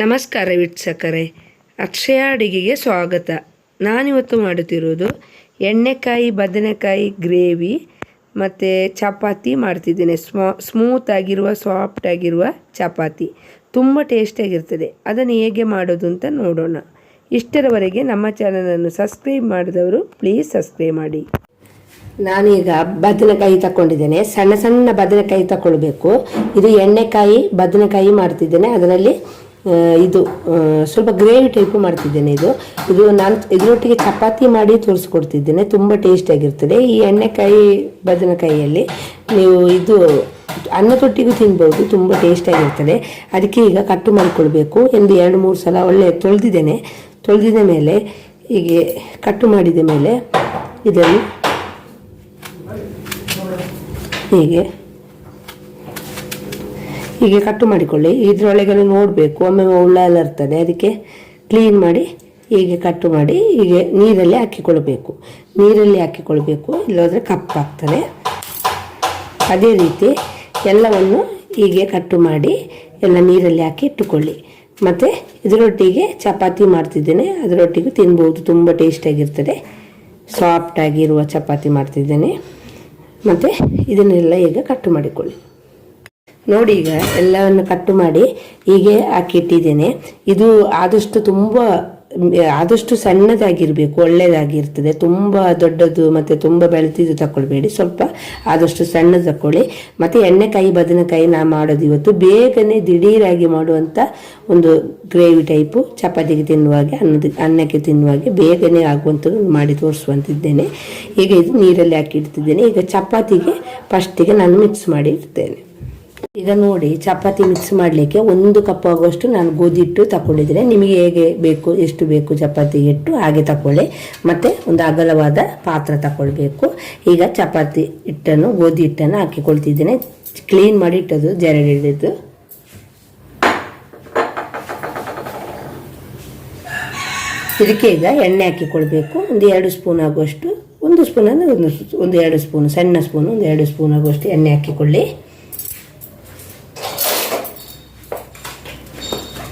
ನಮಸ್ಕಾರ ವೀಕ್ಷಕರೇ. ಅಕ್ಷಯ ಅಡಿಗೆಗೆ ಸ್ವಾಗತ. ನಾನಿವತ್ತು ಮಾಡುತ್ತಿರುವುದು ಎಣ್ಣೆಕಾಯಿ, ಬದನೆಕಾಯಿ, ಗ್ರೇವಿ ಮತ್ತು ಚಪಾತಿ ಮಾಡ್ತಿದ್ದೇನೆ. ಸ್ಮಾ, ಸ್ಮೂತ್ ಆಗಿರುವ, ಸಾಫ್ಟ್ ಆಗಿರುವ ಚಪಾತಿ. ತುಂಬ ಟೇಸ್ಟಿಯಾಗಿರ್ತದೆ ಅದನ್ನು ಹೇಗೆ ಮಾಡೋದು ಅಂತ ನೋಡೋಣ. ಇಷ್ಟರವರೆಗೆ ನಮ್ಮ ಚಾನಲನ್ನು ಸಬ್ಸ್ಕ್ರೈಬ್ ಮಾಡಿದವರು ಪ್ಲೀಸ್ ಸಬ್ಸ್ಕ್ರೈಬ್ ಮಾಡಿ. ನಾನೀಗ ಬದನೆಕಾಯಿ ತಗೊಂಡಿದ್ದೇನೆ ಸಣ್ಣ ಸಣ್ಣ ಬದನೆಕಾಯಿ ತಗೊಳ್ಬೇಕು ಇದು ಎಣ್ಣೆಕಾಯಿ, ಬದನೆಕಾಯಿ ಮಾಡ್ತಿದ್ದೇನೆ. ಅದರಲ್ಲಿ ಇದು ಸ್ವಲ್ಪ ಗ್ರೇವಿ ಟೈಪ್ ಮಾಡ್ತಿದ್ದೇನೆ ಇದು. ಇದು ನಾನು ಇದರೊಟ್ಟಿಗೆ ಚಪಾತಿ ಮಾಡಿ ತೋರಿಸ್ಕೊಡ್ತಿದ್ದೇನೆ. ತುಂಬ ಟೇಸ್ಟಿಯಾಗಿರ್ತದೆ ಈ ಎಣ್ಣೆಕಾಯಿ, ಬದನೆಕಾಯಿಯಲ್ಲಿ ನೀವು ಇದು ಅನ್ನದೊಟ್ಟಿಗೂ ತಿನ್ಬೋದು. ತುಂಬ ಟೇಸ್ಟಿಯಾಗಿರ್ತದೆ ಅದಕ್ಕೆ ಈಗ ಕಟ್ಟು ಮಾಡಿಕೊಳ್ಬೇಕು. ಎಂದು ಎರಡು, ಮೂರು ಸಲ ಒಳ್ಳೆ ತೊಳೆದಿದ್ದೇನೆ. ತೊಳೆದಿದ ಮೇಲೆ ಹೀಗೆ ಕಟ್ಟು ಮಾಡಿದ ಮೇಲೆ ಇದರಲ್ಲಿ ಹೀಗೆ ಹೀಗೆ ಕಟ್ಟು ಮಾಡಿಕೊಳ್ಳಿ. ಇದರೊಳಗೆಲ್ಲ ನೋಡಬೇಕು. ಒಮ್ಮೆ ಹುಳ ಎಲ್ಲ ಇರ್ತದೆ ಅದಕ್ಕೆ ಕ್ಲೀನ್ ಮಾಡಿ ಹೀಗೆ ಕಟ್ಟು ಮಾಡಿ ಹೀಗೆ ನೀರಲ್ಲಿ ಹಾಕಿಕೊಳ್ಬೇಕು. ನೀರಲ್ಲಿ ಹಾಕಿಕೊಳ್ಬೇಕು. ಇಲ್ಲೋದ್ರೆ ಕಪ್ಪಾಗ್ತದೆ ಅದೇ ರೀತಿ ಎಲ್ಲವನ್ನು ಹೀಗೆ ಕಟ್ಟು ಮಾಡಿ ಎಲ್ಲ ನೀರಲ್ಲಿ ಹಾಕಿ ಇಟ್ಟುಕೊಳ್ಳಿ. ಮತ್ತು ಇದರೊಟ್ಟಿಗೆ ಚಪಾತಿ ಮಾಡ್ತಿದ್ದೇನೆ. ಅದರೊಟ್ಟಿಗೆ ತಿನ್ಬೋದು. ತುಂಬ ಟೇಸ್ಟಾಗಿರ್ತದೆ ಸಾಫ್ಟಾಗಿರುವ ಚಪಾತಿ ಮಾಡ್ತಿದ್ದೇನೆ. ಮತ್ತು ಇದನ್ನೆಲ್ಲ ಈಗ ಕಟ್ಟು ಮಾಡಿಕೊಳ್ಳಿ. ನೋಡಿ ಈಗ ಎಲ್ಲವನ್ನು ಕಟ್ಟು ಮಾಡಿ ಹೀಗೆ ಹಾಕಿಟ್ಟಿದ್ದೇನೆ. ಇದು ಆದಷ್ಟು ತುಂಬ, ಆದಷ್ಟು ಸಣ್ಣದಾಗಿರಬೇಕು, ಒಳ್ಳೆಯದಾಗಿರ್ತದೆ. ತುಂಬ ದೊಡ್ಡದು ಮತ್ತು ತುಂಬ ಬೆಳೆದಿದ್ದು ತಗೊಳ್ಬೇಡಿ. ಸ್ವಲ್ಪ ಆದಷ್ಟು ಸಣ್ಣದು ತಗೊಳ್ಳಿ. ಮತ್ತು ಎಣ್ಣೆಕಾಯಿ, ಬದನೆಕಾಯಿ ನಾ ಮಾಡೋದು ಇವತ್ತು. ಬೇಗನೆ ದಿಢೀರಾಗಿ ಮಾಡುವಂಥ ಒಂದು ಗ್ರೇವಿ ಟೈಪು. ಚಪಾತಿಗೆ ತಿನ್ನುವಾಗೆ ಅನ್ನದ, ಅನ್ನಕ್ಕೆ ತಿನ್ನುವಾಗೆ ಬೇಗನೆ ಆಗುವಂಥದ್ದು ಮಾಡಿ ತೋರಿಸುವಂತಿದ್ದೇನೆ. ಈಗ ಇದು ನೀರಲ್ಲಿ ಹಾಕಿಡ್ತಿದ್ದೇನೆ. ಈಗ ಚಪಾತಿಗೆ ಫಸ್ಟಿಗೆ ನಾನು ಮಿಕ್ಸ್ ಮಾಡಿ ಇಡ್ತೇನೆ ಈಗ ನೋಡಿ ಚಪಾತಿ ಮಿಕ್ಸ್ ಮಾಡಲಿಕ್ಕೆ ಒಂದು ಕಪ್ ಆಗುವಷ್ಟು ನಾನು ಗೋಧಿ ಹಿಟ್ಟು ತಗೊಂಡಿದ್ದೇನೆ ನಿಮಗೆ ಹೇಗೆ ಬೇಕು, ಎಷ್ಟು ಬೇಕು ಚಪಾತಿ ಹಿಟ್ಟು ಹಾಗೆ ತಗೊಳ್ಳಿ ಮತ್ತು ಒಂದು ಅಗಲವಾದ ಪಾತ್ರ ತಗೊಳ್ಬೇಕು ಈಗ ಚಪಾತಿ ಹಿಟ್ಟನ್ನು, ಗೋಧಿ ಹಿಟ್ಟನ್ನು ಹಾಕಿಕೊಳ್ತಿದ್ದೇನೆ. ಕ್ಲೀನ್ ಮಾಡಿ ಇಟ್ಟದು ಜರಡಿದ್ದು ಇದಕ್ಕೆ ಈಗ ಎಣ್ಣೆ ಹಾಕಿಕೊಳ್ಬೇಕು. ಒಂದು ಎರಡು ಸ್ಪೂನ್ ಆಗುವಷ್ಟು, ಒಂದು ಸ್ಪೂನ್ ಅಂದರೆ ಒಂದು ಒಂದು ಎರಡು ಸ್ಪೂನ್, ಸಣ್ಣ ಸ್ಪೂನ್, ಒಂದು ಎರಡು ಸ್ಪೂನ್ ಆಗುವಷ್ಟು ಎಣ್ಣೆ ಹಾಕಿಕೊಳ್ಳಿ.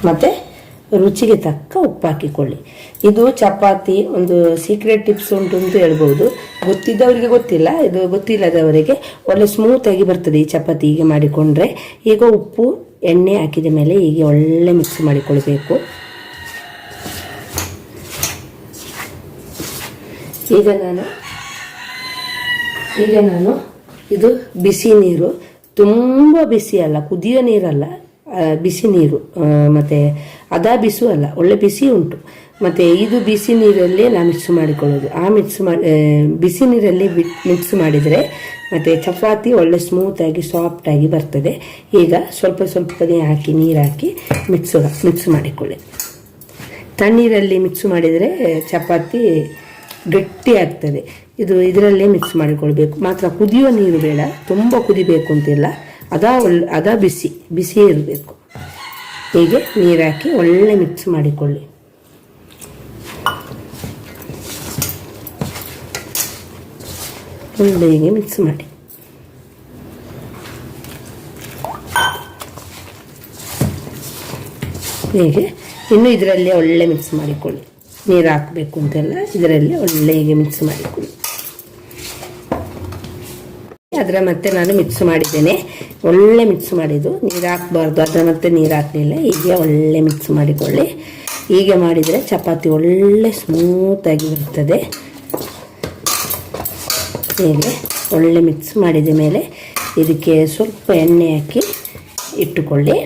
ಮತ್ತು ರುಚಿಗೆ ತಕ್ಕ ಉಪ್ಪು ಹಾಕಿಕೊಳ್ಳಿ. ಇದು ಚಪಾತಿ, ಒಂದು ಸೀಕ್ರೆಟ್ ಟಿಪ್ಸ್ ಉಂಟು ಅಂತ ಹೇಳ್ಬೋದು. ಗೊತ್ತಿದ್ದವರಿಗೆ ಗೊತ್ತಿಲ್ಲ, ಇದು ಗೊತ್ತಿಲ್ಲದವರಿಗೆ ಒಳ್ಳೆ ಸ್ಮೂತಾಗಿ ಬರ್ತದೆ ಈ ಚಪಾತಿ ಹೀಗೆ ಮಾಡಿಕೊಂಡ್ರೆ. ಈಗ ಉಪ್ಪು, ಎಣ್ಣೆ ಹಾಕಿದ ಮೇಲೆ ಹೀಗೆ ಒಳ್ಳೆ ಮಿಕ್ಸ್ ಮಾಡಿಕೊಳ್ಬೇಕು. ಈಗ ನಾನು ಈಗ ನಾನು ಇದು ಬಿಸಿ ನೀರು. ತುಂಬ ಬಿಸಿ ಅಲ್ಲ, ಕುದಿಯೋ ನೀರಲ್ಲ. ಬಿಸಿ ನೀರು ಮತ್ತು ಅದ ಬಿಸು ಅಲ್ಲ, ಒಳ್ಳೆ ಬಿಸಿ ಉಂಟು. ಮತ್ತು ಇದು ಬಿಸಿ ನೀರಲ್ಲೇ ನಾ ಮಿಕ್ಸ್ ಮಾಡಿಕೊಳ್ಳೋದು. ಆ ಮಿಕ್ಸ್ ಮಾಡಿ ಬಿಸಿ ನೀರಲ್ಲಿ ಮಿಕ್ಸ್ ಮಾಡಿದರೆ ಮತ್ತು ಚಪಾತಿ ಒಳ್ಳೆ ಸ್ಮೂತಾಗಿ ಸಾಫ್ಟಾಗಿ ಬರ್ತದೆ. ಈಗ ಸ್ವಲ್ಪ ಸ್ವಲ್ಪ ಸ್ವಲ್ಪನೇ ಹಾಕಿ, ನೀರು ಹಾಕಿ ಮಿಕ್ಸ್ ಮಿಕ್ಸ್ ಮಾಡಿಕೊಳ್ಳಿ. ತಣ್ಣೀರಲ್ಲಿ ಮಿಕ್ಸ್ ಮಾಡಿದರೆ ಚಪಾತಿ ಗಟ್ಟಿ ಆಗ್ತದೆ. ಇದು ಇದರಲ್ಲೇ ಮಿಕ್ಸ್ ಮಾಡಿಕೊಳ್ಬೇಕು. ಮಾತ್ರ ಕುದಿಯುವ ನೀರು ಬೇಡ. ತುಂಬ ಕುದಿಬೇಕು ಅಂತಿಲ್ಲ. ಅದ ಒಳ್ಳೆ ಅದ ಬಿಸಿ ಬಿಸಿ ಇರಬೇಕು. ಹೀಗೆ ನೀರು ಹಾಕಿ ಒಳ್ಳೆ ಮಿಕ್ಸ್ ಮಾಡಿಕೊಳ್ಳಿ. ಒಳ್ಳೆ ಹೀಗೆ ಮಿಕ್ಸ್ ಮಾಡಿ. ಹೀಗೆ ಇನ್ನು ಇದರಲ್ಲಿ ಒಳ್ಳೆ ಮಿಕ್ಸ್ ಮಾಡಿಕೊಳ್ಳಿ. ನೀರು ಹಾಕಬೇಕು ಅಂತೆಲ್ಲ ಇದರಲ್ಲಿ ಒಳ್ಳೆ ಹೀಗೆ ಮಿಕ್ಸ್ ಮಾಡಿಕೊಳ್ಳಿ. ಅದರ ಮತ್ತೆ ನಾನು ಮಿಕ್ಸ್ ಮಾಡಿದ್ದೇನೆ. ಒಳ್ಳೆ ಮಿಕ್ಸ್ ಮಾಡಿದ್ದು. ನೀರು ಹಾಕಬಾರ್ದು. ಅದರ ಮತ್ತೆ ನೀರು ಹಾಕಲಿಲ್ಲ. ಹೀಗೆ ಒಳ್ಳೆ ಮಿಕ್ಸ್ ಮಾಡಿಕೊಳ್ಳಿ. ಹೀಗೆ ಮಾಡಿದರೆ ಚಪಾತಿ ಒಳ್ಳೆ ಸ್ಮೂತಾಗಿ ಬರ್ತದೆ. ಹೀಗೆ ಒಳ್ಳೆ ಮಿಕ್ಸ್ ಮಾಡಿದ ಮೇಲೆ ಇದಕ್ಕೆ ಸ್ವಲ್ಪ ಎಣ್ಣೆ ಹಾಕಿ ಇಟ್ಟುಕೊಳ್ಳಿ.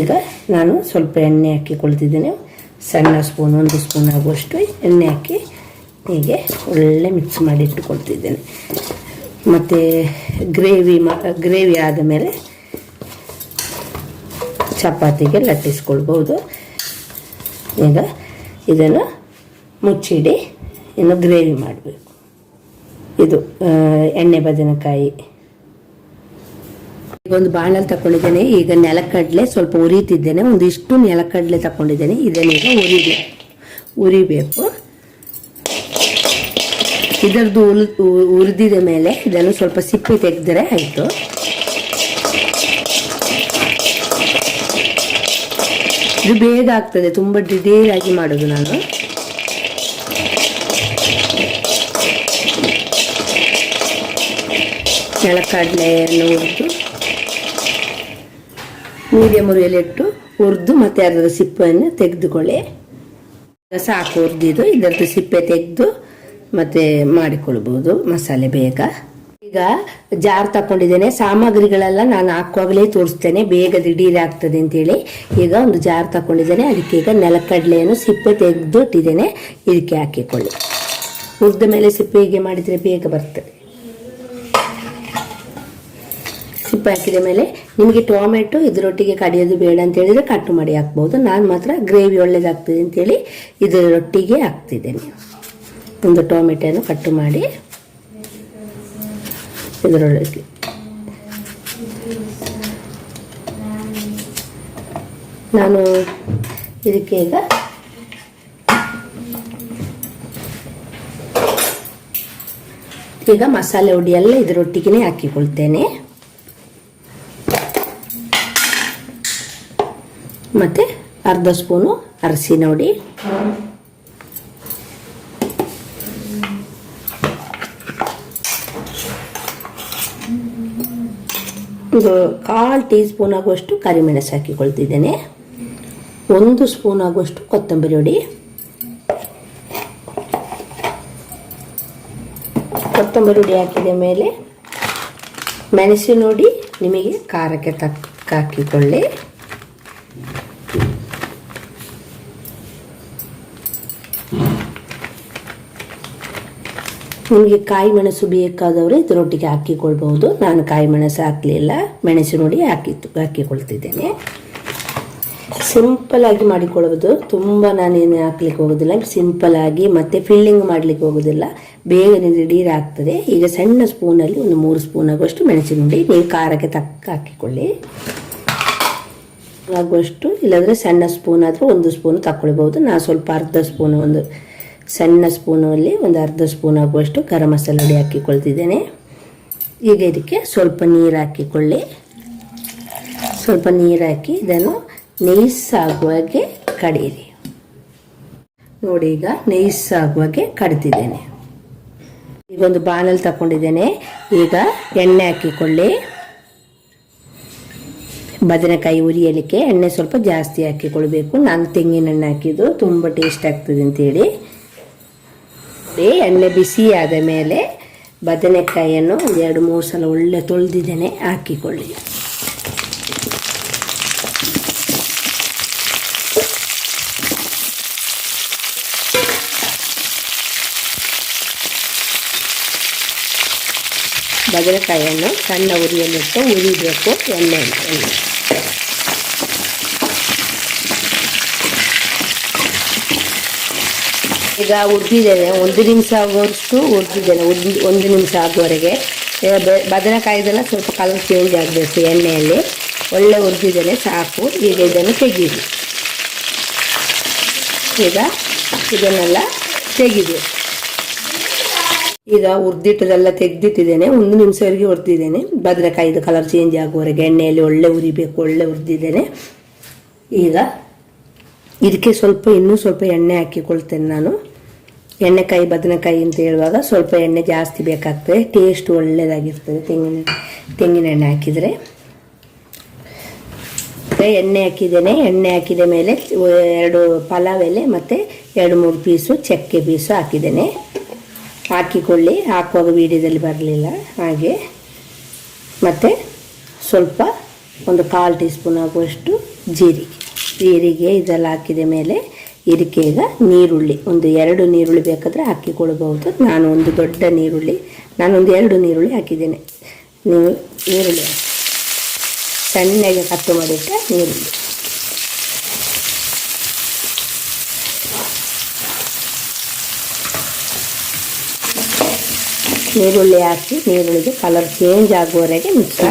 ಈಗ ನಾನು ಸ್ವಲ್ಪ ಎಣ್ಣೆ ಹಾಕಿ ಕೊಳ್ತಿದ್ದೇನೆ. ಸಣ್ಣ ಸ್ಪೂನ್ ಒಂದು ಸ್ಪೂನ್ ಆಗುವಷ್ಟು ಎಣ್ಣೆ ಹಾಕಿ ಹೀಗೆ ಒಳ್ಳೆ ಮಿಕ್ಸ್ ಮಾಡಿ ಇಟ್ಟುಕೊಳ್ತಿದ್ದೇನೆ. ಮತ್ತು ಗ್ರೇವಿ ಮಾ ಗ್ರೇವಿ ಆದ ಮೇಲೆ ಚಪಾತಿಗೆ ಲಟ್ಟಿಸ್ಕೊಳ್ಬೋದು ಈಗ ಇದನ್ನು ಮುಚ್ಚಿಡಿ, ಇನ್ನು ಗ್ರೇವಿ ಮಾಡಬೇಕು. ಇದು ಎಣ್ಣೆ ಬದನೆಕಾಯಿ. ಈಗ ಒಂದು ಬಾಣಲ್ಲಿ ತಗೊಂಡಿದ್ದೇನೆ ಈಗ ನೆಲಕಡಲೆ ಸ್ವಲ್ಪ ಉರಿತಿದ್ದೇನೆ. ಒಂದಿಷ್ಟು ನೆಲಕಡಲೆ ತಗೊಂಡಿದ್ದೇನೆ ಇದನ್ನೀಗ ಉರಿಬೇಕು ಉರಿಬೇಕು. ಇದರದ್ದು ಉಲ್ ಮೇಲೆ ಇದನ್ನು ಸ್ವಲ್ಪ ಸಿಪ್ಪೆ ತೆಗೆದರೆ ಆಯಿತು. ಇದು ಬೇಗ ಆಗ್ತದೆ, ತುಂಬ ಆಗಿ ಮಾಡೋದು ನಾನು. ನೆಲಕಡಲೆಯನ್ನು ಹುರಿದು ಮೀಡಿಯಮ್ ಉರಿಯಲ್ಲಿಟ್ಟು ಹುರಿದು ಮತ್ತೆ ಅದರ ಸಿಪ್ಪೆಯನ್ನು ತೆಗೆದುಕೊಳ್ಳಿ. ಸಾಕು ಹುರಿದಿದ್ದು, ಇದರದ್ದು ಸಿಪ್ಪೆ ತೆಗೆದು ಮತ್ತೆ ಮಾಡಿಕೊಳ್ಬೋದು, ಮಸಾಲೆ ಬೇಗ. ಈಗ ಜಾರ್ ತಕೊಂಡಿದ್ದೇನೆ ಸಾಮಗ್ರಿಗಳೆಲ್ಲ ನಾನು ಹಾಕುವಾಗಲೇ ತೋರಿಸ್ತೇನೆ. ಬೇಗ ದಿಢೀರ್ ಆಗ್ತದೆ ಅಂತೇಳಿ. ಈಗ ಒಂದು ಜಾರ್ ತಕೊಂಡಿದ್ದೇನೆ ಅದಕ್ಕೆ ಈಗ ನೆಲಕಡಲೆಯನ್ನು ಸಿಪ್ಪೆ ತೆಗೆದು ಇಟ್ಟಿದ್ದೇನೆ ಇದಕ್ಕೆ ಹಾಕಿಕೊಳ್ಳಿ. ಹುರಿದ ಮೇಲೆ ಸಿಪ್ಪೆ ಹೀಗೆ ಮಾಡಿದರೆ ಬೇಗ ಬರ್ತದೆ. ಸಿಪ್ಪೆ ಹಾಕಿದ ಮೇಲೆ ನಿಮಗೆ ಟೊಮೆಟೊ ಇದರೊಟ್ಟಿಗೆ ಕಡಿಯೋದು ಬೇಡ ಅಂತ ಹೇಳಿದ್ರೆ ಕಟ್ಟು ಮಾಡಿ ಹಾಕ್ಬೋದು. ನಾನು ಮಾತ್ರ ಗ್ರೇವಿ ಒಳ್ಳೇದಾಗ್ತದೆ ಅಂತೇಳಿ ಇದರೊಟ್ಟಿಗೆ ಹಾಕ್ತಿದ್ದೇನೆ. ಒಂದು ಟೊಮೆಟೊನ ಕಟ್ ಮಾಡಿ ಇದರೊಳಗೆ ನಾನು ಇದಕ್ಕೆ ಈಗ ಈಗ ಮಸಾಲೆ ಹುಡಿ ಎಲ್ಲ ಇದರೊಟ್ಟಿಗೆ ಹಾಕಿಕೊಳ್ತೇನೆ. ಮತ್ತು ಅರ್ಧ ಸ್ಪೂನು ಅರಸಿನ ಹುಡಿ. ಒಂದು ಕಾಲು ಟೀ ಸ್ಪೂನ್ ಆಗುವಷ್ಟು ಕರಿಮೆಣಸು ಹಾಕಿಕೊಳ್ತಿದ್ದೇನೆ. ಒಂದು ಸ್ಪೂನ್ ಆಗುವಷ್ಟು ಕೊತ್ತಂಬರಿ ಹುಡಿ ಕೊತ್ತಂಬರಿ ಹುಡಿ ಹಾಕಿದ ಮೇಲೆ ಮೆಣಸಿನ ಹುಡಿ ನಿಮಗೆ ಖಾರಕ್ಕೆ ತಕ್ಕ ಹಾಕಿಕೊಳ್ಳಿ. ನಿಮಗೆ ಕಾಯಿ ಮೆಣಸು ಬೇಕಾದವರು ಇದರೊಟ್ಟಿಗೆ ಹಾಕಿಕೊಳ್ಬಹುದು. ನಾನು ಕಾಯಿ ಮೆಣಸು ಹಾಕಲಿಲ್ಲ ಮೆಣಸು ನೋಡಿ ಹಾಕಿ, ಹಾಕಿಕೊಳ್ತಿದ್ದೇನೆ. ಸಿಂಪಲ್ ಆಗಿ ಮಾಡಿಕೊಳ್ಳೋದು ತುಂಬ ನಾನೇನು ಹಾಕ್ಲಿಕ್ಕೆ ಹೋಗೋದಿಲ್ಲ. ಸಿಂಪಲ್ ಆಗಿ ಮತ್ತೆ ಫಿಲ್ಲಿಂಗ್ ಮಾಡಲಿಕ್ಕೆ ಹೋಗೋದಿಲ್ಲ. ಬೇಗನೆ ನೀರು ಆಗ್ತದೆ. ಈಗ ಸಣ್ಣ ಸ್ಪೂನಲ್ಲಿ ಒಂದು ಮೂರು ಸ್ಪೂನ್ ಆಗುವಷ್ಟು ಮೆಣಸಿನ ಹುಡಿ. ನೀವು ಖಾರಕ್ಕೆ ತಕ್ಕ ಹಾಕಿಕೊಳ್ಳಿ. ಆಗುವಷ್ಟು ಇಲ್ಲಾಂದರೆ ಸಣ್ಣ ಸ್ಪೂನ್ ಆದರೂ ಒಂದು ಸ್ಪೂನ್ ತಗೊಳ್ಬೋದು ನಾನು ಸ್ವಲ್ಪ ಅರ್ಧ ಸ್ಪೂನ್ ಒಂದು ಸಣ್ಣ ಸ್ಪೂನಲ್ಲಿ ಒಂದು ಅರ್ಧ ಸ್ಪೂನ್ ಆಗುವಷ್ಟು ಗರಂ ಮಸಾಲೆ ಹುಡಿ ಹಾಕಿಕೊಳ್ತಿದ್ದೇನೆ. ಈಗ ಇದಕ್ಕೆ ಸ್ವಲ್ಪ ನೀರು ಹಾಕಿಕೊಳ್ಳಿ. ಸ್ವಲ್ಪ ನೀರು ಹಾಕಿ ಇದನ್ನು ನೈಸ್ ಆಗುವಾಗೆ ಕಡೀರಿ ನೋಡಿ ಈಗ ನೈಸ್ ಆಗುವಾಗೆ ಕಡಿತಿದ್ದೇನೆ. ಈಗ ಒಂದು ಬಾಣಲ್ ತಗೊಂಡಿದ್ದೇನೆ. ಈಗ ಎಣ್ಣೆ ಹಾಕಿಕೊಳ್ಳಿ. ಬದನೆಕಾಯಿ ಉರಿಯಲಿಕ್ಕೆ ಎಣ್ಣೆ ಸ್ವಲ್ಪ ಜಾಸ್ತಿ ಹಾಕಿಕೊಳ್ಬೇಕು. ನಾನು ತೆಂಗಿನ ಎಣ್ಣೆ ಹಾಕಿದ್ದು ತುಂಬ ಟೇಸ್ಟ್ ಆಗ್ತದೆ ಅಂತೇಳಿ. ನೋಡಿ, ಎಣ್ಣೆ ಬಿಸಿ ಆದ ಮೇಲೆ ಬದನೆಕಾಯಿಯನ್ನು ಎರಡು ಮೂರು ಸಲ ಒಳ್ಳೆ ತೊಳೆದಿದ್ದೇನೆ ಹಾಕಿಕೊಳ್ಳಿ. ಬದನೆಕಾಯಿಯನ್ನು ಸಣ್ಣ ಉರಿಯಲ್ಲಿಟ್ಟು ಉರಿಬೇಕು ಎಣ್ಣೆಯಲ್ಲಿ. ಈಗ ಉದ್ದಿದ್ದೇನೆ ಒಂದು ನಿಮಿಷ ಆಗುವಷ್ಟು ಉದ್ದಿದ್ದೇನೆ ಉದ್ದಿ ಒಂದು ನಿಮಿಷ ಆಗುವವರೆಗೆ. ಬದನೆಕಾಯಿದೆಲ್ಲ ಸ್ವಲ್ಪ ಕಲರ್ ಚೇಂಜ್ ಆಗಬೇಕು ಎಣ್ಣೆಯಲ್ಲಿ. ಒಳ್ಳೆ ಉದ್ದಿದ್ದೇನೆ ಸಾಕು. ಈಗ ಇದನ್ನು ತೆಗೀರಿ ಈಗ ಇದನ್ನೆಲ್ಲ ತೆಗೆದು ಈಗ ಹುರಿದಿಟ್ಟದೆಲ್ಲ ತೆಗೆದಿಟ್ಟಿದ್ದೇನೆ. ಒಂದು ನಿಮಿಷವರೆಗೆ ಹುರಿದಿದ್ದೇನೆ. ಬದನೆಕಾಯಿದು ಕಲರ್ ಚೇಂಜ್ ಆಗುವವರೆಗೆ ಎಣ್ಣೆಯಲ್ಲಿ ಒಳ್ಳೆ ಉರಿಬೇಕು ಒಳ್ಳೆ ಹುರಿದಿದ್ದೇನೆ. ಈಗ ಇದಕ್ಕೆ ಸ್ವಲ್ಪ ಇನ್ನೂ ಸ್ವಲ್ಪ ಎಣ್ಣೆ ಹಾಕಿಕೊಳ್ತೇನೆ ನಾನು. ಎಣ್ಣೆಕಾಯಿ, ಬದನೆಕಾಯಿ ಅಂತ ಹೇಳುವಾಗ ಸ್ವಲ್ಪ ಎಣ್ಣೆ ಜಾಸ್ತಿ ಬೇಕಾಗ್ತದೆ. ಟೇಸ್ಟ್ ಒಳ್ಳೆಯದಾಗಿರ್ತದೆ ತೆಂಗಿನ ತೆಂಗಿನ ಎಣ್ಣೆ ಹಾಕಿದರೆ. ಎಣ್ಣೆ ಹಾಕಿದ್ದೇನೆ. ಎಣ್ಣೆ ಹಾಕಿದ ಮೇಲೆ ಎರಡು ಪಲಾವ್ ಎಲೆ ಮತ್ತು ಎರಡು ಮೂರು ಪೀಸು ಚಕ್ಕೆ ಪೀಸು ಹಾಕಿದ್ದೇನೆ. ಹಾಕಿಕೊಳ್ಳಿ. ಹಾಕುವಾಗ ವೀಡಿಯೋದಲ್ಲಿ ಬರಲಿಲ್ಲ. ಹಾಗೆ. ಮತ್ತು ಸ್ವಲ್ಪ ಒಂದು ಕಾಲು ಟೀ ಸ್ಪೂನ್ ಆಗುವಷ್ಟು ಜೀರಿಗೆ. ಜೀರಿಗೆ ಇದೆಲ್ಲ ಹಾಕಿದ ಮೇಲೆ ಇದಕ್ಕೆ ಈಗ ನೀರುಳ್ಳಿ, ಒಂದು ಎರಡು ನೀರುಳ್ಳಿ ಬೇಕಾದರೆ ಹಾಕಿಕೊಳ್ಬಹುದು. ನಾನು ಒಂದು ದೊಡ್ಡ ನೀರುಳ್ಳಿ ನಾನೊಂದು ಎರಡು ನೀರುಳ್ಳಿ ಹಾಕಿದ್ದೇನೆ. ನೀವು ಈರುಳ್ಳಿ ಸಣ್ಣಗೆ ಕಟ್ಟು ಮಾಡಿಟ್ಟ ನೀರುಳ್ಳಿ. ನೀರುಳ್ಳಿ ಹಾಕಿ ನೀರುಳ್ಳಿದು ಕಲರ್ ಚೇಂಜ್ ಆಗುವವರೆಗೆ ಮಿಕ್ಸ್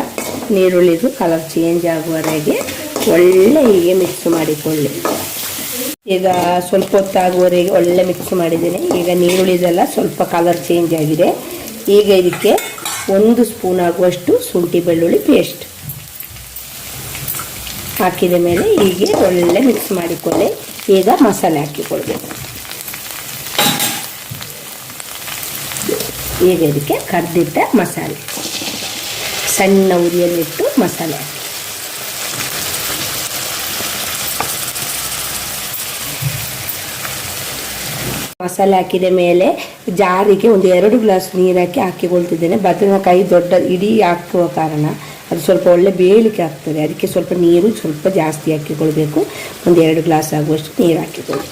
ನೀರುಳ್ಳಿದು ಕಲರ್ ಚೇಂಜ್ ಆಗುವವರೆಗೆ ಒಳ್ಳೆ ಹೀಗೆ ಮಿಕ್ಸ್ ಮಾಡಿಕೊಳ್ಳಿ. ಈಗ ಸ್ವಲ್ಪ ಹೊತ್ತಾಗುವವರೆಗೆ ಒಳ್ಳೆ ಮಿಕ್ಸ್ ಮಾಡಿದ್ದೇನೆ. ಈಗ ನೀರುಳ್ಳಿದೆಲ್ಲ ಸ್ವಲ್ಪ ಕಲರ್ ಚೇಂಜ್ ಆಗಿದೆ. ಈಗ ಇದಕ್ಕೆ ಒಂದು ಸ್ಪೂನ್ ಆಗುವಷ್ಟು ಶುಂಠಿ ಬೆಳ್ಳುಳ್ಳಿ ಪೇಸ್ಟ್ ಹಾಕಿದ ಮೇಲೆ ಹೀಗೆ ಒಳ್ಳೆ ಮಿಕ್ಸ್ ಮಾಡಿಕೊಳ್ಳಿ. ಈಗ ಮಸಾಲೆ ಹಾಕಿಕೊಳ್ಬೇಕು ಈಗ ಇದಕ್ಕೆ ಕರೆದಿಟ್ಟ ಮಸಾಲೆ. ಸಣ್ಣ ಉರಿಯಲ್ಲಿಟ್ಟು ಮಸಾಲೆ ಹಾಕಿ. ಮಸಾಲೆ ಹಾಕಿದ ಮೇಲೆ ಜಾರಿಗೆ ಒಂದು ಎರಡು ಗ್ಲಾಸ್ ನೀರು ಹಾಕಿ ಹಾಕಿಕೊಳ್ತಿದ್ದೇನೆ. ಬದನೆಕಾಯಿ ದೊಡ್ಡ ಇಡೀ ಹಾಕುವ ಕಾರಣ ಅದು ಸ್ವಲ್ಪ ಒಳ್ಳೆ ಬೇಯಲಿಕ್ಕೆ ಆಗ್ತದೆ. ಅದಕ್ಕೆ ಸ್ವಲ್ಪ ನೀರು ಸ್ವಲ್ಪ ಜಾಸ್ತಿ ಹಾಕಿಕೊಳ್ಬೇಕು. ಒಂದು ಎರಡು ಗ್ಲಾಸ್ ಆಗುವಷ್ಟು ನೀರು ಹಾಕಿಕೊಳ್ಳಿ.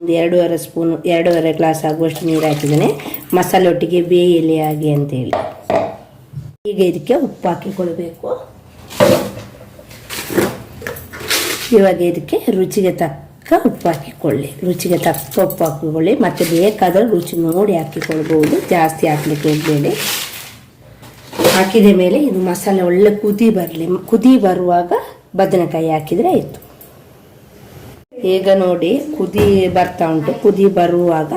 ಒಂದು ಎರಡೂವರೆ ಸ್ಪೂನ್, ಎರಡೂವರೆ ಗ್ಲಾಸ್ ಆಗುವಷ್ಟು ನೀರು ಹಾಕಿದ್ದೇನೆ. ಮಸಾಲೆ ಒಟ್ಟಿಗೆ ಬೇಯಲಿ ಅಂತೇಳಿ ಈಗ ಇದಕ್ಕೆ ಉಪ್ಪು ಹಾಕಿಕೊಳ್ಬೇಕು. ಇವಾಗ ಇದಕ್ಕೆ ರುಚಿಗೆ ತಕ್ಕ ಉಪ್ಪು ಹಾಕಿಕೊಳ್ಳಿ ರುಚಿಗೆ ತಕ್ಕ ಉಪ್ಪು ಹಾಕಿಕೊಳ್ಳಿ ಮತ್ತು ಬೇಕಾದರೂ ರುಚಿ ನೋಡಿ ಹಾಕಿಕೊಳ್ಬೋದು ಜಾಸ್ತಿ ಹಾಕಲಿಕ್ಕೆ ಹೋಗಬೇಡಿ. ಹಾಕಿದ ಮೇಲೆ ಇದು ಮಸಾಲೆ ಒಳ್ಳೆ ಕುದಿ ಬರಲಿ. ಕುದಿ ಬರುವಾಗ ಬದನೆಕಾಯಿ ಹಾಕಿದರೆ ಆಯಿತು. ಈಗ ನೋಡಿ ಕುದಿ ಬರ್ತಾ ಉಂಟು. ಕುದಿ ಬರುವಾಗ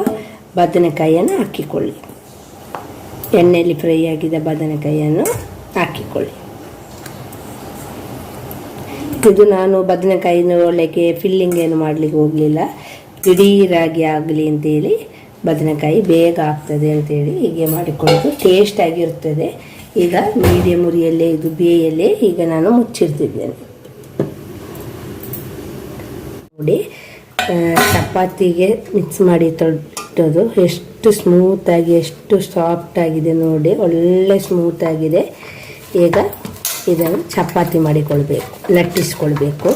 ಬದನೆಕಾಯಿಯನ್ನು ಹಾಕಿಕೊಳ್ಳಿ. ಎಣ್ಣೆಯಲ್ಲಿ ಫ್ರೈ ಆಗಿದ ಬದನೆಕಾಯಿಯನ್ನು ಹಾಕಿಕೊಳ್ಳಿ. ಇದು ನಾನು ಬದನೆಕಾಯಿ ನೋಡಲಿಕ್ಕೆ ಫಿಲ್ಲಿಂಗ್ ಏನು ಮಾಡಲಿಕ್ಕೆ ಹೋಗಲಿಲ್ಲ. ದಿಢೀರಾಗಿ ಆಗಲಿ ಅಂತೇಳಿ ಬದನೆಕಾಯಿ ಬೇಗ ಆಗ್ತದೆ ಅಂತೇಳಿ ಹೀಗೆ ಮಾಡಿಕೊಳ್ಳೋದು ಟೇಸ್ಟ್ ಆಗಿರ್ತದೆ. ಈಗ ಮೀಡಿಯಮ್ ಉರಿಯಲ್ಲೇ, ಇದು ಬೇಯಲ್ಲೇ ಈಗ ನಾನು ಮುಚ್ಚಿರ್ತಿದ್ದೇನೆ ನೋಡಿ ಚಪಾತಿಗೆ ಮಿಕ್ಸ್ ಮಾಡಿ ತೊಟ್ಟದು ಎಷ್ಟು ಸ್ಮೂತಾಗಿ ಎಷ್ಟು ಸಾಫ್ಟ್ ಆಗಿದೆ ನೋಡಿ, ಒಳ್ಳೆ ಸ್ಮೂತ್ ಆಗಿದೆ. ಈಗ ಇದನ್ನು ಚಪಾತಿ ಮಾಡಿಕೊಳ್ಬೇಕು, ಲಟ್ಟಿಸ್ಕೊಳ್ಬೇಕು.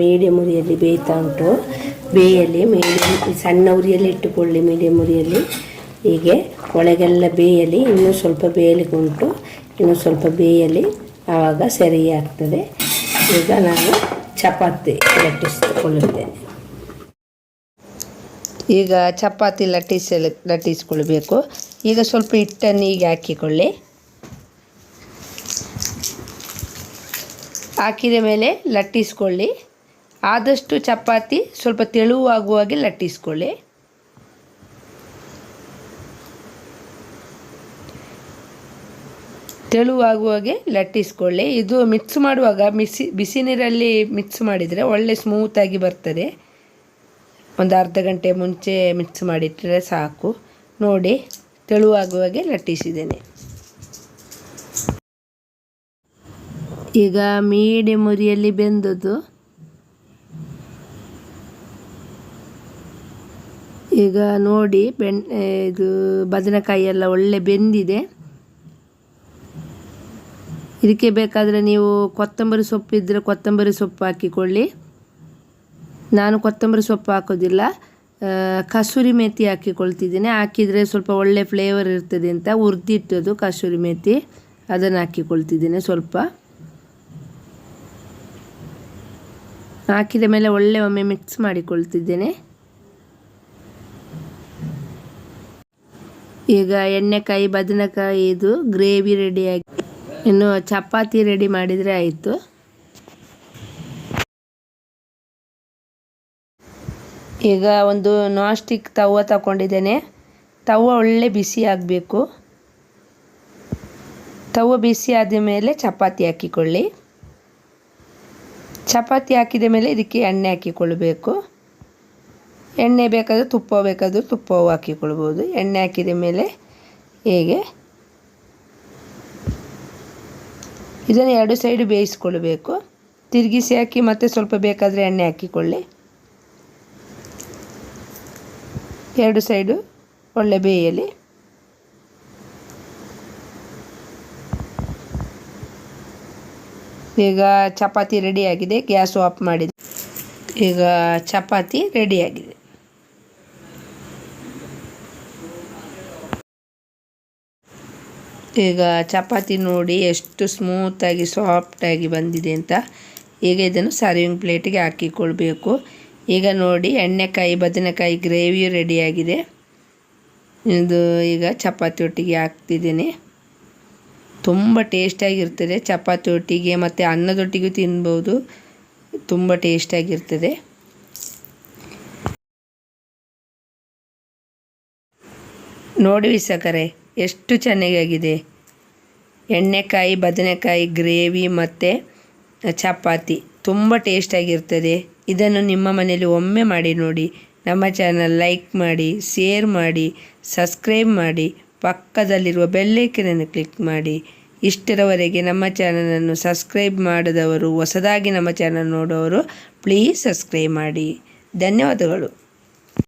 ಮೀಡಿಯಮ್ ಉರಿಯಲ್ಲಿ ಬೇಯ್ತಾ ಉಂಟು. ಬೇಯಲ್ಲಿ ಮೀಡಿಯಮ್ ಸಣ್ಣ ಉರಿಯಲ್ಲಿ ಇಟ್ಟುಕೊಳ್ಳಿ ಮೀಡಿಯಂ ಉರಿಯಲ್ಲಿ. ಹೀಗೆ ಒಳಗೆಲ್ಲ ಬೇಯಲಿ ಇನ್ನೂ ಸ್ವಲ್ಪ ಬೇಯಲಿಕ್ಕೆ ಉಂಟು. ಇನ್ನೂ ಸ್ವಲ್ಪ ಬೇಯಲಿ ಆವಾಗ ಸರಿ ಆಗ್ತದೆ ಈಗ ನಾನು ಚಪಾತಿ ಲಟ್ಟಿಸಿಕೊಳ್ಳುತ್ತೇನೆ. ಈಗ ಚಪಾತಿ ಲಟ್ಟಿಸಲು, ಲಟ್ಟಿಸಿಕೊಳ್ಬೇಕು. ಈಗ ಸ್ವಲ್ಪ ಹಿಟ್ಟನ್ನು ಈಗ ಹಾಕಿಕೊಳ್ಳಿ. ಹಾಕಿದ ಮೇಲೆ ಲಟ್ಟಿಸ್ಕೊಳ್ಳಿ. ಆದಷ್ಟು ಚಪಾತಿ ಸ್ವಲ್ಪ ತೆಳುವಾಗುವಾಗೆ ಲಟ್ಟಿಸ್ಕೊಳ್ಳಿ. ತೆಳುವಾಗುವಾಗೆ ಲಟ್ಟಿಸ್ಕೊಳ್ಳಿ. ಇದು ಮಿಕ್ಸ್ ಮಾಡುವಾಗ ಬಿಸಿ ಬಿಸಿ ನೀರಲ್ಲಿ ಮಿಕ್ಸ್ ಮಾಡಿದರೆ ಒಳ್ಳೆ ಸ್ಮೂತಾಗಿ ಬರ್ತದೆ. ಒಂದು ಅರ್ಧ ಗಂಟೆ ಮುಂಚೆ ಮಿಕ್ಸ್ ಮಾಡಿಟ್ಟರೆ ಸಾಕು. ನೋಡಿ ತೆಳುವಾಗುವಾಗೆ ಲಟ್ಟಿಸಿದ್ದೇನೆ. ಈಗ ಮೀಡಿ ಮುರಿಯಲ್ಲಿ ಬೆಂದದ್ದು. ಈಗ ನೋಡಿ ಬೆನ್ ಇದು ಬದನೆಕಾಯಿ ಎಲ್ಲ ಒಳ್ಳೆ ಬೆಂದಿದೆ. ಇದಕ್ಕೆ ಬೇಕಾದರೆ ನೀವು ಕೊತ್ತಂಬರಿ ಸೊಪ್ಪು ಇದ್ದರೆ ಕೊತ್ತಂಬರಿ ಸೊಪ್ಪು ಹಾಕಿಕೊಳ್ಳಿ. ನಾನು ಕೊತ್ತಂಬರಿ ಸೊಪ್ಪು ಹಾಕೋದಿಲ್ಲ. ಕಸೂರಿ ಮೇಥಿ ಹಾಕಿಕೊಳ್ತಿದ್ದೀನಿ. ಹಾಕಿದರೆ ಸ್ವಲ್ಪ ಒಳ್ಳೆ ಫ್ಲೇವರ್ ಇರ್ತದೆ ಅಂತ ಹುರಿದಿಟ್ಟದು ಕಸೂರಿ ಮೇಥಿ ಅದನ್ನು ಹಾಕಿಕೊಳ್ತಿದ್ದೀನಿ ಸ್ವಲ್ಪ. ಹಾಕಿದ ಮೇಲೆ ಒಳ್ಳೆ ಒಮ್ಮೆ ಮಿಕ್ಸ್ ಮಾಡಿಕೊಳ್ತಿದ್ದೇನೆ. ಈಗ ಎಣ್ಣೆಕಾಯಿ, ಬದನೆಕಾಯಿ ಇದು ಗ್ರೇವಿ ರೆಡಿಯಾಗಿ ಇನ್ನು ಚಪಾತಿ ರೆಡಿ ಮಾಡಿದರೆ ಆಯಿತು. ಈಗ ಒಂದು ನಾಸ್ಟಿಕ್ ಸ್ಟಿಕ್ ತವ ತಗೊಂಡಿದ್ದೇನೆ. ತವ ಒಳ್ಳೆ ಬಿಸಿ ಆಗಬೇಕು. ತವ ಬಿಸಿ ಆದ ಮೇಲೆ ಚಪಾತಿ ಹಾಕಿಕೊಳ್ಳಿ. ಚಪಾತಿ ಹಾಕಿದ ಮೇಲೆ ಇದಕ್ಕೆ ಎಣ್ಣೆ ಹಾಕಿಕೊಳ್ಬೇಕು. ಎಣ್ಣೆ ಬೇಕಾದರೆ ತುಪ್ಪ ಬೇಕಾದರೂ ತುಪ್ಪವು ಹಾಕಿಕೊಳ್ಬೋದು. ಎಣ್ಣೆ ಹಾಕಿದ ಮೇಲೆ ಹೇಗೆ? ಇದನ್ನು ಎರಡು ಸೈಡು ಬೇಯಿಸ್ಕೊಳ್ಬೇಕು. ತಿರುಗಿಸಿ ಹಾಕಿ ಮತ್ತೆ ಸ್ವಲ್ಪ ಬೇಕಾದರೆ ಎಣ್ಣೆ ಹಾಕಿಕೊಳ್ಳಿ. ಎರಡು ಸೈಡು ಒಳ್ಳೆ ಬೇಯಲಿ ಈಗ ಚಪಾತಿ ರೆಡಿಯಾಗಿದೆ ಗ್ಯಾಸ್ ಆಫ್ ಮಾಡಿದೆ. ಈಗ ಚಪಾತಿ ರೆಡಿಯಾಗಿದೆ ಈಗ ಚಪಾತಿ ನೋಡಿ ಎಷ್ಟು ಸ್ಮೂತಾಗಿ ಸಾಫ್ಟಾಗಿ ಬಂದಿದೆ ಅಂತ. ಈಗ ಇದನ್ನು ಸರ್ವಿಂಗ್ ಪ್ಲೇಟಿಗೆ ಹಾಕಿಕೊಳ್ಬೇಕು. ಈಗ ನೋಡಿ ಎಣ್ಣೆಕಾಯಿ, ಬದನೆಕಾಯಿ ಗ್ರೇವಿ ರೆಡಿಯಾಗಿದೆ ಇದು ಈಗ ಚಪಾತಿ ಒಟ್ಟಿಗೆ ಹಾಕ್ತಿದ್ದೀನಿ. ತುಂಬ ಟೇಸ್ಟಾಗಿರ್ತದೆ ಚಪಾತಿ ಒಟ್ಟಿಗೆ ಮತ್ತು ಅನ್ನದೊಟ್ಟಿಗೂ ತಿನ್ಬೋದು. ತುಂಬ ಟೇಸ್ಟಾಗಿರ್ತದೆ ನೋಡಿ ವಿಸಕರೆ ಎಷ್ಟು ಚೆನ್ನಾಗಾಗಿದೆ. ಎಣ್ಣೆಕಾಯಿ, ಬದನೆಕಾಯಿ, ಗ್ರೇವಿ ಮತ್ತು ಚಪಾತಿ ತುಂಬ ಟೇಸ್ಟಾಗಿರ್ತದೆ ಇದನ್ನು ನಿಮ್ಮ ಮನೆಯಲ್ಲಿ ಒಮ್ಮೆ ಮಾಡಿ ನೋಡಿ. ನಮ್ಮ ಚಾನಲ್ ಲೈಕ್ ಮಾಡಿ, ಶೇರ್ ಮಾಡಿ, ಸಬ್ಸ್ಕ್ರೈಬ್ ಮಾಡಿ. ಪಕ್ಕದಲ್ಲಿರುವ ಬೆಲ್ಲೈಕನನ್ನು ಕ್ಲಿಕ್ ಮಾಡಿ. ಇಷ್ಟರವರೆಗೆ ನಮ್ಮ ಚಾನಲನ್ನು ಸಬ್ಸ್ಕ್ರೈಬ್ ಮಾಡದವರು, ಹೊಸದಾಗಿ ನಮ್ಮ ಚಾನಲ್ ನೋಡೋರು ಪ್ಲೀಸ್ ಸಬ್ಸ್ಕ್ರೈಬ್ ಮಾಡಿ. ಧನ್ಯವಾದಗಳು.